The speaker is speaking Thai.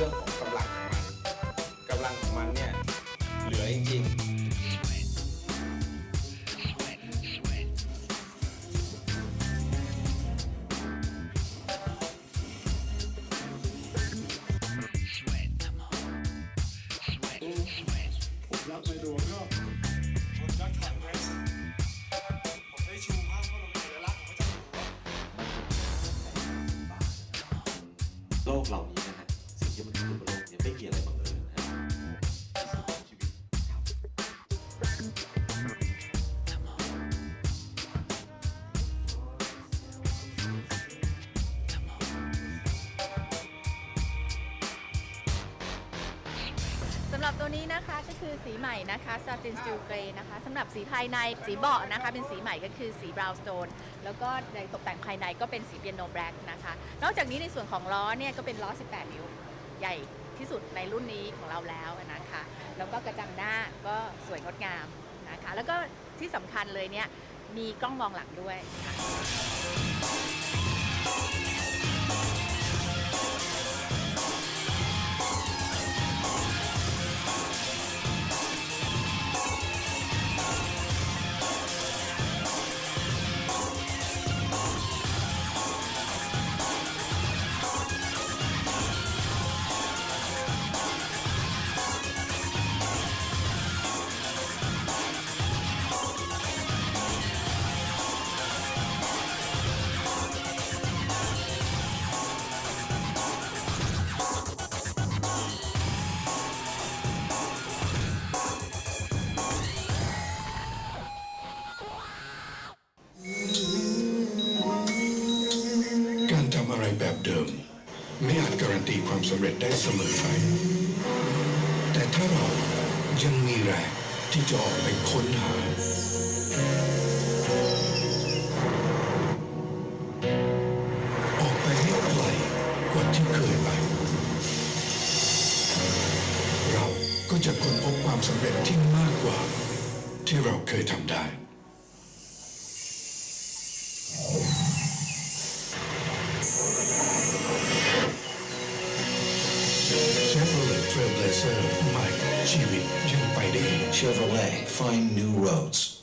เรื่องของกำลังของมันกำลังของมันเนี่ยเหลือจริงรับไปดูก็คนยักษ์แข่งเรสผมได้ชูภาพเขาลงสัญลักษณ์ของพระเจ้าโลกเหล่านี้ มีอะไรบังเอิญนะฮะที่สุดของชีวิตครับสำหรับตัวนี้นะคะก็คือสีใหม่นะคะ Satin Steel Grey นะคะสำหรับสีภายในสีเบาะนะคะ เป็นสีใหม่ก็คือสี Brown Stone แล้วก็ในตกแต่งภายในก็เป็นสีเปียโนแบล็กนะคะ นอกจากนี้ในส่วนของล้อเนี่ยก็เป็นล้อ 18 นิ้ว ใหญ่ ที่สุดในรุ่นนี้ของเราแล้วนะคะแล้วก็กระจังหน้าก็สวยงดงามนะคะแล้วก็ที่สำคัญเลยเนี่ยมีกล้องมองหลังด้วยค่ะ การันตีความสำเร็จได้เสมอไป แต่ถ้าเรายังมีแรงที่จะออกไปค้นหา ออกไปให้ไกลกว่าที่เคยไป เราก็จะค้นพบความสำเร็จที่มากกว่า ที่เราเคยทำได้ Chevrolet Trailblazer ใหม่ชีวิตยังไปได้อีก Chevrolet, find new roads.